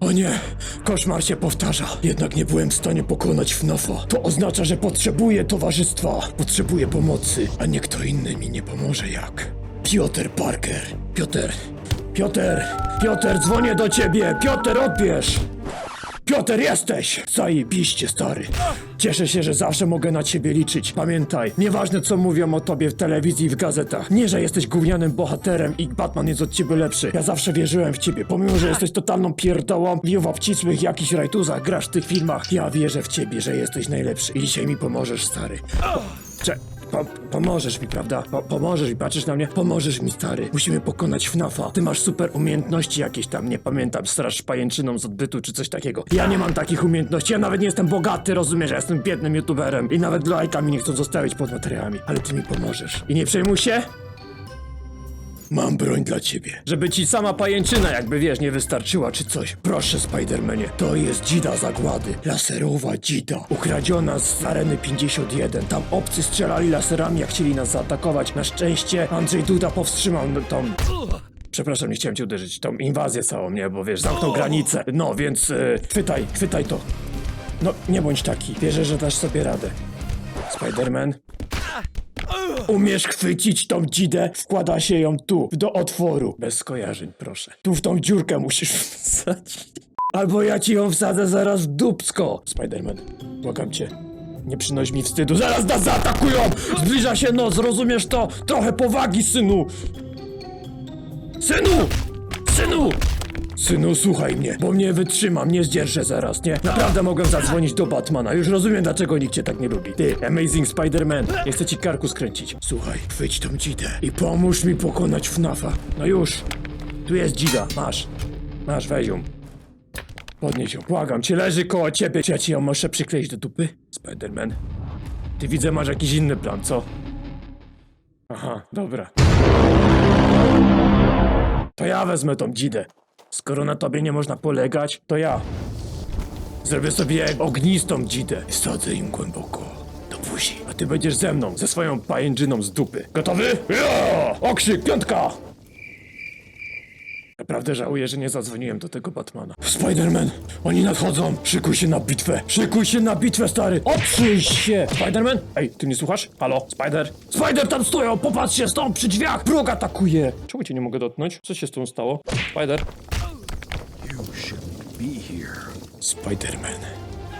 O nie, koszmar się powtarza. Jednak nie byłem w stanie pokonać FNAFa. To oznacza, że potrzebuję towarzystwa, potrzebuję pomocy, a nie kto inny mi nie pomoże jak. Piotr Parker. Piotr, Piotr, Piotr, dzwonię do ciebie. Piotr, odbierz. Piotr, jesteś! Zajebiście, stary. Cieszę się, że zawsze mogę na ciebie liczyć. Pamiętaj, nieważne co mówią o tobie w telewizji i w gazetach. Nie, że jesteś gównianym bohaterem i Batman jest od ciebie lepszy. Ja zawsze wierzyłem w ciebie. Pomimo, że jesteś totalną pierdołą, liuwa w cisłych jakichś rajtuzach, grasz w tych filmach. Ja wierzę w ciebie, że jesteś najlepszy. I dzisiaj mi pomożesz, stary. Cze... Po, pomożesz mi, prawda? Po, pomożesz mi, patrzysz na mnie? Pomożesz mi, stary. Musimy pokonać FNAFa. Ty masz super umiejętności jakieś tam, nie pamiętam, straż pajęczyną z odbytu czy coś takiego. Ja nie mam takich umiejętności, ja nawet nie jestem bogaty, rozumiesz? Ja jestem biednym youtuberem i nawet lajka mi nie chcą zostawić pod materiałami. Ale ty mi pomożesz. I nie przejmuj się, Mam broń dla ciebie. Żeby ci sama pajęczyna, jakby wiesz, nie wystarczyła czy coś. Proszę, Spidermanie, to jest dzida zagłady. Laserowa dzida. Ukradziona z areny 51. Tam obcy strzelali laserami, jak chcieli nas zaatakować. Na szczęście Andrzej Duda powstrzymał tą... Przepraszam, nie chciałem cię uderzyć. Tą inwazję całą, nie? Bo wiesz, zamknął granicę. No, więc e, chwytaj, chwytaj to. No, nie bądź taki. Wierzę, że dasz sobie radę. Spiderman, Umiesz chwycić tą dzidę? Wkłada się ją tu, do otworu. Bez skojarzeń, proszę. Tu w tą dziurkę musisz wsadzić. Albo ja ci ją wsadzę zaraz w dupsko. Spiderman, błagam cię. Nie przynoś mi wstydu, zaraz nas zaatakują! Zbliża się noc, rozumiesz to? Trochę powagi, synu! Synu! Synu! Synu, słuchaj mnie, bo mnie wytrzymam, nie zdzierżę zaraz, nie? Naprawdę mogę zadzwonić do Batmana, już rozumiem dlaczego nikt cię tak nie lubi. Ty, Amazing Spider-Man, nie chcę ci karku skręcić. Słuchaj, chwyć tą dzidę i pomóż mi pokonać FNAFa. No już, tu jest dzida, masz. Masz, weź ją. Podnieś ją, błagam cię, leży koło ciebie. Czy ja ci ją muszę przykleić do dupy? Spider-Man, ty widzę masz jakiś inny plan, co? Aha, dobra. To ja wezmę tą dzidę. Skoro na tobie nie można polegać, to ja. Zrobię sobie ognistą dzidę i wsadzę im głęboko do buzi. A ty będziesz ze mną, ze swoją pajęczyną z dupy. Gotowy? Ja! Okrzyk, piątka! Naprawdę żałuję, że nie zadzwoniłem do tego Batmana. Spider-Man, oni nadchodzą! Szykuj się na bitwę! Szykuj się na bitwę, stary! Oprzyj się! Spider-Man? Ej, ty mnie słuchasz? Halo, Spider? Spider tam stoją! Popatrz się stąd przy drzwiach! Wróg atakuje! Czemu cię nie mogę dotknąć? Co się z tą stało? Spider? Spider-Man.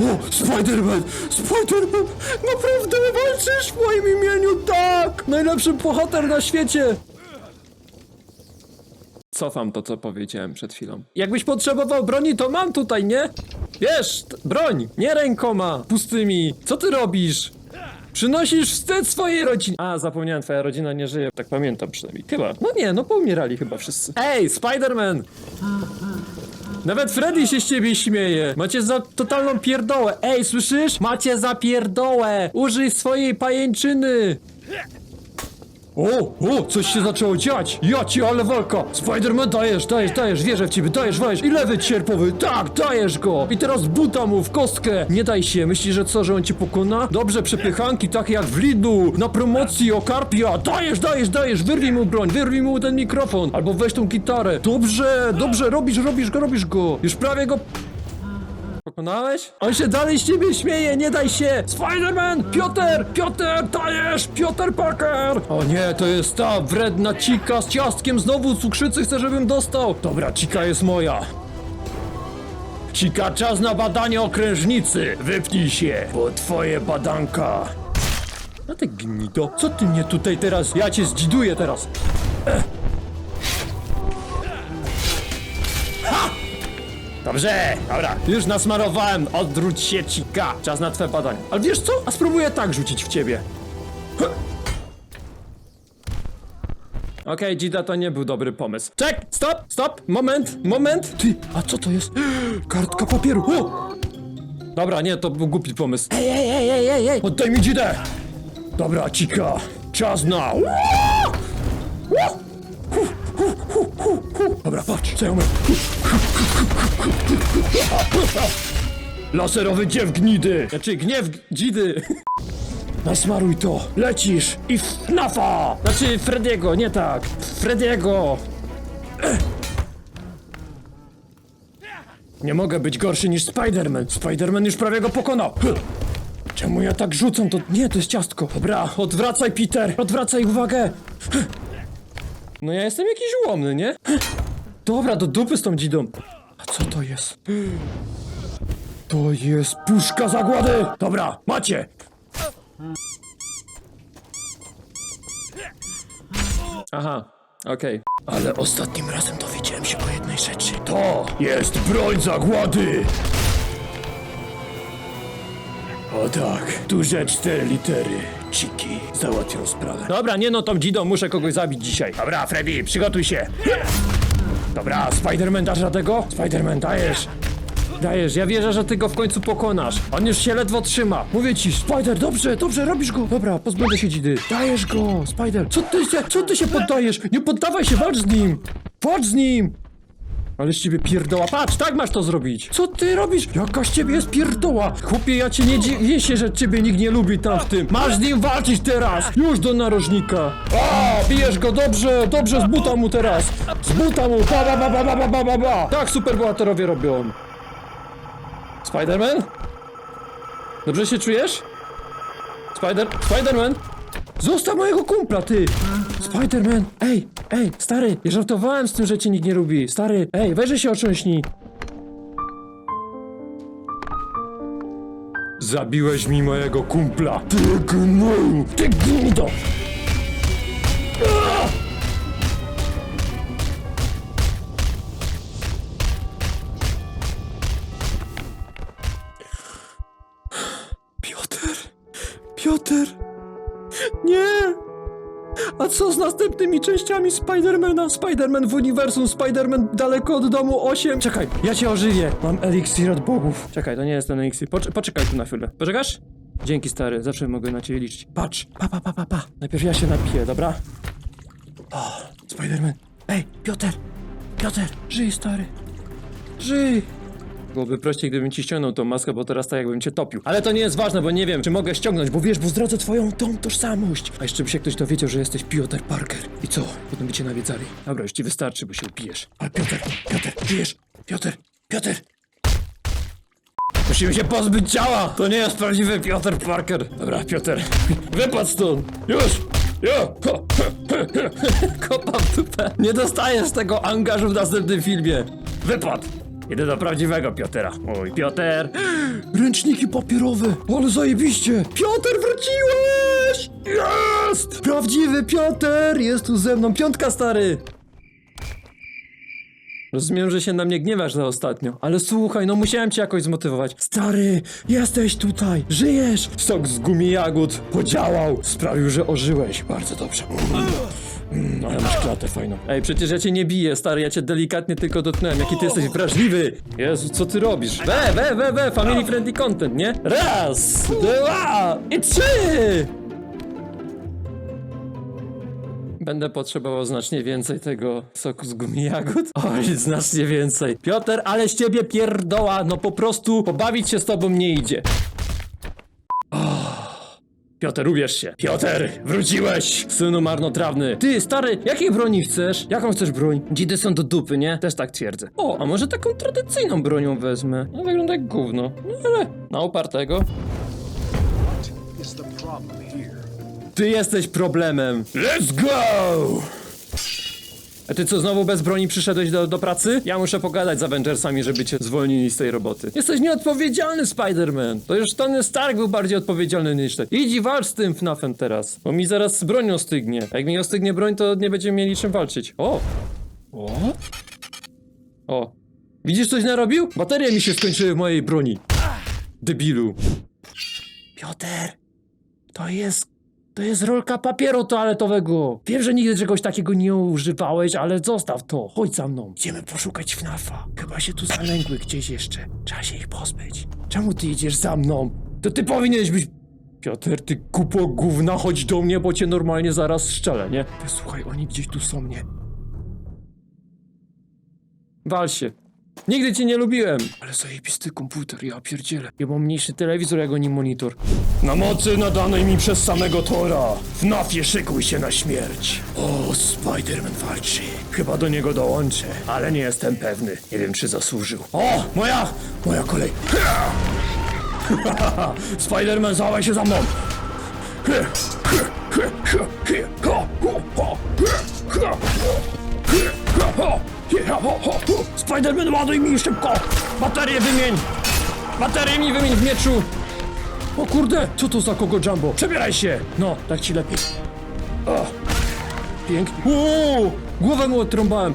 O, Spider-Man! Spider-Man! Naprawdę walczysz w moim imieniu? Tak! Najlepszy bohater na świecie! Cofam to, co powiedziałem przed chwilą. Jakbyś potrzebował broni, to mam tutaj, nie? Wiesz, broń, nie rękoma pustymi. Co ty robisz? Przynosisz wstyd swojej rodzinie. A, zapomniałem, twoja rodzina nie żyje. Tak pamiętam przynajmniej. Chyba. No nie, no poumierali chyba wszyscy. Ej, Spider-Man! Nawet Freddy się z ciebie śmieje. Macie za totalną pierdołę. Ej, słyszysz? Macie za pierdołę. Użyj swojej pajęczyny. O, o, coś się zaczęło dziać! Ja ci, ale walka! Spider-Man, dajesz, dajesz, dajesz, wierzę w ciebie, dajesz, dajesz! I lewy cierpowy, tak, dajesz go! I teraz buta mu w kostkę! Nie daj się, myślisz, że co, że on cię pokona? Dobrze, przepychanki, takie jak w Lidlu, na promocji o Karpia! Dajesz, dajesz, dajesz, wyrwij mu broń, wyrwij mu ten mikrofon! Albo weź tą gitarę! Dobrze, dobrze, robisz, robisz go, robisz go! Już prawie go Pokonałeś? On się dalej z ciebie śmieje, nie daj się! Spider-Man! Piotr! Piotr! Dajesz! Piotr Parker! O nie, to jest ta wredna cika z ciastkiem, znowu cukrzycy chce, żebym dostał! Dobra, cika jest moja. Cika, czas na badanie okrężnicy! Wypnij się, bo twoje badanka... No ty gnido, co ty mnie tutaj teraz... Ja cię zdziduję teraz! Dobrze, dobra. Już nasmarowałem. Odwróć się, cika. Czas na twoje badanie. Ale wiesz co? A spróbuję tak rzucić w ciebie. Huh. Okej, Gida, to nie był dobry pomysł. Czek, stop, stop, moment, moment. Ty, a co to jest? Kartka papieru. O! Dobra, nie, to był głupi pomysł. Ej, ej, ej, ej, ej, ej. Oddaj mi Gidę. Dobra, cika. Czas na... Dobra, patrz, co ja umiem. Laserowy dziew gnidy! Znaczy gniew g- dzidy! Nasmaruj to! Lecisz! I FNAFa! Znaczy Frediego, nie tak! Frediego! Nie mogę być gorszy niż Spider-Man. Spider-Man już prawie go pokonał. Czemu ja tak rzucam? To nie, to jest ciastko. Dobra, odwracaj, Peter. Odwracaj uwagę. No ja jestem jakiś ułomny, nie? Dobra, do dupy z tą dzidą. A co to jest? To jest puszka zagłady! Dobra, macie! Aha, okej. Ale ostatnim razem dowiedziałem się o jednej rzeczy. To jest broń zagłady! O tak, duże cztery litery. Chiki załatwią sprawę. Dobra, nie no, tą dzidą muszę kogoś zabić dzisiaj. Dobra, Freddy, przygotuj się. Dobra, Spider-Man dasz radego? Spider-Man, dajesz. Dajesz, ja wierzę, że ty go w końcu pokonasz. On już się ledwo trzyma. Mówię ci, Spider, dobrze, dobrze, robisz go. Dobra, pozbędę się dzidy. Dajesz go, Spider. Co ty się, co ty się poddajesz? Nie poddawaj się, walcz z nim. Walcz z nim. Ale z ciebie pierdoła. Patrz, tak masz to zrobić. Co ty robisz? Jaka z ciebie jest pierdoła? Chłopie, ja cię nie dziwię się, że ciebie nikt nie lubi tam w tym. Masz z nim walczyć teraz. Już do narożnika. A, bijesz go dobrze, dobrze, z buta mu teraz. Z buta mu. Ba, ba, ba, ba, ba, ba, ba, ba. Tak superbohaterowie robią. Spiderman? Dobrze się czujesz? Spider... Spiderman? Zostaw mojego kumpla, ty! Spider-Man! Ej, ej, stary, ja żartowałem z tym, że cię nikt nie lubi. Stary, ej, weźże się otrząśnij. Zabiłeś mi mojego kumpla. Ty gnu! Ty gnido! Piotr! Piotr! Nie! A co z następnymi częściami Spidermana? Spiderman w uniwersum, Spiderman daleko od domu 8. Czekaj, ja cię ożywię. Mam eliksir od bogów. Czekaj, to nie jest ten eliksir. Pocz poczekaj tu na chwilę. Poczekasz? Dzięki stary, zawsze mogę na ciebie liczyć. Patrz, pa, pa, pa, pa, pa. Najpierw ja się napiję, dobra? O, Spiderman. Ej, Piotr! Piotr, żyj stary. Żyj! Byłoby prościej, gdybym ci ściągnął tą maskę, bo teraz tak jakbym cię topił. Ale to nie jest ważne, bo nie wiem, czy mogę ściągnąć, bo wiesz, bo zdradzę twoją tą tożsamość. A jeszcze by się ktoś dowiedział, że jesteś Piotr Parker. I co? Potem by cię nawiedzali. Dobra, już ci wystarczy, bo się upijesz. Ale Piotr, Piotr, żyjesz? Piotr, Piotr! Musimy się pozbyć ciała! To nie jest prawdziwy Piotr Parker. Dobra, Piotr, wypadł stąd! Już! Jo! Ho, ho. Nie dostajesz tego angażu w następnym filmie. Wypadł! Idę do prawdziwego Piotera. Oj, Piotr! Ręczniki papierowe! Ale zajebiście! Piotr, wróciłeś! Jest! Prawdziwy Piotr! Jest tu ze mną. Piątka, stary! Rozumiem, że się na mnie gniewasz za ostatnio, ale słuchaj, no musiałem cię jakoś zmotywować. Stary, jesteś tutaj, żyjesz! Sok z gumi jagód podziałał, sprawił, że ożyłeś. Bardzo dobrze. Mm, ale masz klatę fajną. Ej, przecież ja cię nie biję, stary, ja cię delikatnie tylko dotknąłem. Jaki ty jesteś wrażliwy! Jezu, co ty robisz? We, we, we, we, family friendly content, nie? Raz, dwa i trzy! Będę potrzebował znacznie więcej tego soku z gumi jagód. Oj, znacznie więcej. Piotr, ale z ciebie pierdoła, no po prostu pobawić się z tobą nie idzie. Oh. Piotr, ubierz się. Piotr, wróciłeś! Synu marnotrawny. Ty, stary, jakiej broni chcesz? Jaką chcesz broń? Dzidy są do dupy, nie? Też tak twierdzę. O, a może taką tradycyjną bronią wezmę? No wygląda jak gówno. No ale, na here? Ty jesteś problemem. Let's go! A ty co, znowu bez broni przyszedłeś do, do pracy? Ja muszę pogadać z Avengersami, żeby cię zwolnili z tej roboty. Jesteś nieodpowiedzialny, Spider-Man. To już Tony Stark był bardziej odpowiedzialny niż ty. Idź i walcz z tym FNAF-em teraz, bo mi zaraz z bronią stygnie. A jak mi ostygnie broń, to nie będziemy mieli czym walczyć. O! O! O! Widzisz, coś narobił? Baterie mi się skończyły w mojej broni. Debilu. Piotr! To jest to jest rolka papieru toaletowego. Wiem, że nigdy czegoś takiego nie używałeś, ale zostaw to. Chodź za mną. Idziemy poszukać FNAFa. Chyba się tu zalęgły gdzieś jeszcze. Trzeba się ich pozbyć. Czemu ty idziesz za mną? To ty powinieneś być... Piotr, ty kupo gówna, chodź do mnie, bo cię normalnie zaraz strzelę, nie? Ty, słuchaj, oni gdzieś tu są, nie? Wal się. Nigdy cię nie lubiłem. Ale zajebisty komputer, ja pierdzielę. Ja mam mniejszy telewizor, jak oni monitor. Na mocy nadanej mi przez samego Tora. W nafie szykuj się na śmierć. O, Spider-Man walczy. Chyba do niego dołączę, ale nie jestem pewny. Nie wiem, czy zasłużył. O, moja, moja kolej. Spider-Man, załaj się za mną. Spider-Man, ładuj mi szybko! Baterię wymień! Baterię mi wymień w mieczu! O kurde, co to za kogo jumbo? Przebieraj się! No, tak ci lepiej. Pięknie. Uuu, głowę mu odtrąbałem.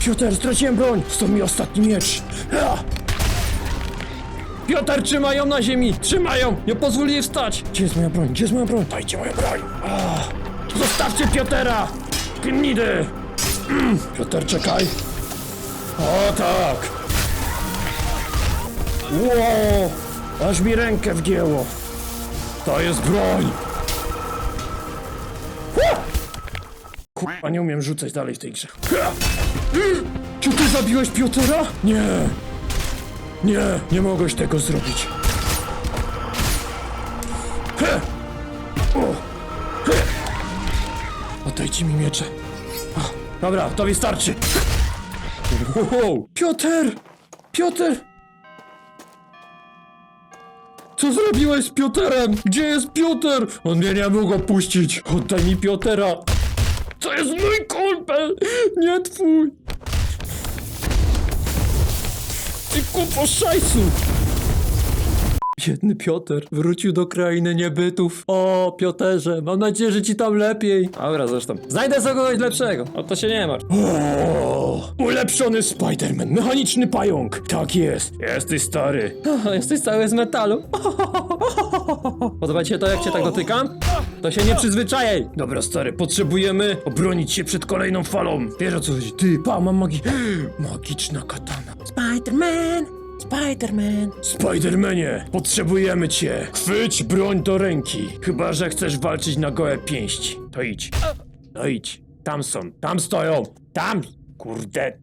Piotr, straciłem broń! Stąd mi ostatni miecz! Piotr, trzymają na ziemi! Trzymają! Nie pozwól jej wstać! Gdzie jest moja broń? Gdzie jest moja broń? Dajcie moją broń! A! Zostawcie Piotera! Gnidy! Mm, Piotr, czekaj! O tak! Ło! Aż mi rękę wgięło! To jest broń! Kurwa, nie umiem rzucać dalej w tej grze. Ha! Czy ty zabiłeś Piotra? Nie! Nie, nie mogłeś tego zrobić. He! O! He! Oddajcie mi miecze. Dobra, to mi starczy. Wow! Piotr! Piotr! Co zrobiłeś z Piotrem? Gdzie jest Piotr? On mnie nie mógł opuścić. Oddaj mi Piotera. To jest mój kumpel, nie twój. Ty kupo szajsu. Biedny Piotr wrócił do krainy niebytów. O, Pioterze, mam nadzieję, że ci tam lepiej. Dobra, zresztą. Znajdę sobie kogoś lepszego. O to się nie martw. O, ulepszony Spider-Man, mechaniczny pająk. Tak jest. Jesteś stary. O, jesteś cały z metalu. Podoba ci się to, jak cię tak dotykam? To się nie przyzwyczajaj. Dobra, stary, potrzebujemy obronić się przed kolejną falą. Wiesz o co chodzi? Ty, pa, mam magi... Magiczna katana. Spider-Man, Spider-Man. Spidermanie, potrzebujemy cię. Chwyć broń do ręki. Chyba, że chcesz walczyć na gołe pięści. To idź. No idź. Tam są, tam stoją. Tam. Kurde.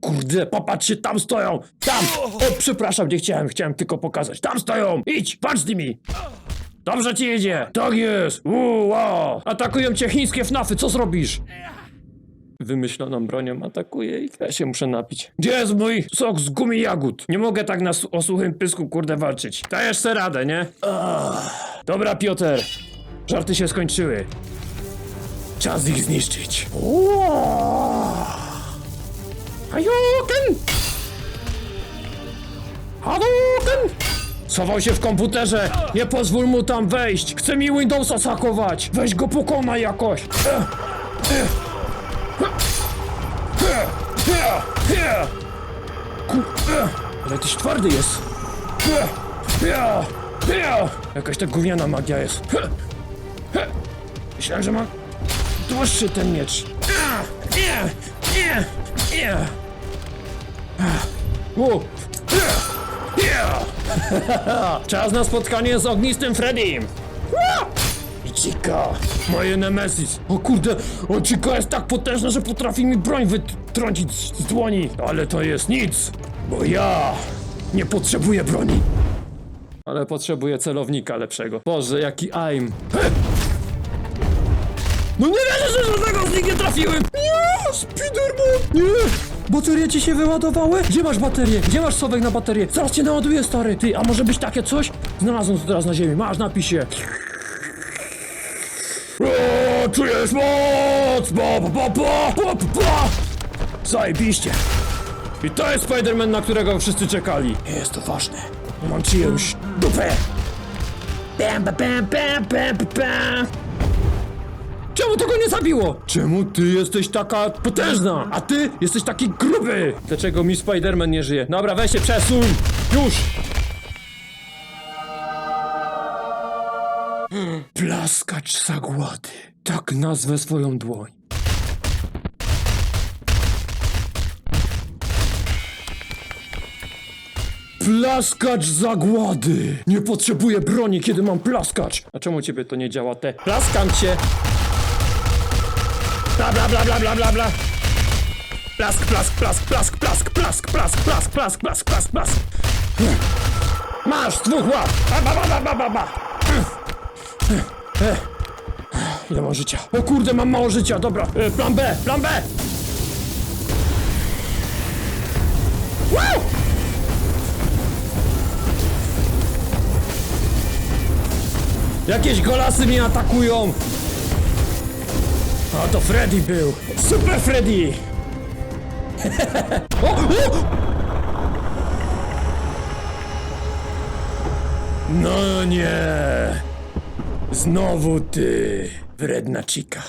Kurde, popatrzcie, tam stoją. Tam. O, przepraszam, nie chciałem, chciałem tylko pokazać. Tam stoją. Idź, patrz z nimi. Dobrze ci jedzie. Tak jest. Wow. Atakują cię chińskie FNAFy, co zrobisz? Wymyśloną bronią atakuje i ja się muszę napić. Gdzie jest mój sok z gumi jagód? Nie mogę tak na o suchym pysku, kurde, walczyć. Dajesz se radę, nie? Dobra, Piotr. Żarty się skończyły. Czas ich zniszczyć. Hajuken! Hadouken! Schował się w komputerze. Nie pozwól mu tam wejść. Chce mi Windowsa sakować. Weź go pokonaj jakoś. Ku... e, Ale tyś twardy jest. Ja, ja. Jakaś ta gówniana magia jest. Myślałem, że ma dłuższy ten miecz. Ja. Czas na spotkanie z ognistym Freddym. Chica, moje nemesis. O kurde, o Chica jest tak potężna, że potrafi mi broń wytrącić z dłoni. Ale to jest nic, bo ja nie potrzebuję broni. Ale potrzebuję celownika lepszego. Boże, jaki aim. No nie wierzę, że żadnego z nich nie trafiłem. Nie, Spiderman. Nie. Baterie ci się wyładowały? Gdzie masz baterię? Gdzie masz sowek na baterię? Zaraz cię naładuję, stary. Ty, a może być takie coś? Znalazłem to teraz na ziemi. Masz, napisie. O, czujesz moc! Ba, ba, ba, ba, ba, ba. Zajebiście. I to jest Spider-Man, na którego wszyscy czekali. Nie jest to ważne. Mam czyjąś dupę. Bam, bam, bam, bam, bam, bam. Czemu to go nie zabiło? Czemu ty jesteś taka potężna, a ty jesteś taki gruby? Dlaczego mi Spider-Man nie żyje? Dobra, weź się przesuń! Już! Plaskacz zagłady. Tak nazwę swoją dłoń. Plaskacz zagłady! Nie potrzebuję broni, kiedy mam plaskacz! A czemu ciebie to nie działa te? Plaskam cię! Bla bla bla bla bla bla bla! Plask, plask, plask, plask, plask, plask, plask, plask, plask, plask, plask, plask! Masz, dwóch łap! Ba, ba, ba, ba, ba, ba, Ile mam życia? O kurde, mam mało życia, dobra. E, Plan B, plan B! Wow! Jakieś golasy mnie atakują! A to Freddy był! Super Freddy! o, o! No nie! Znowu ty, wredna chica.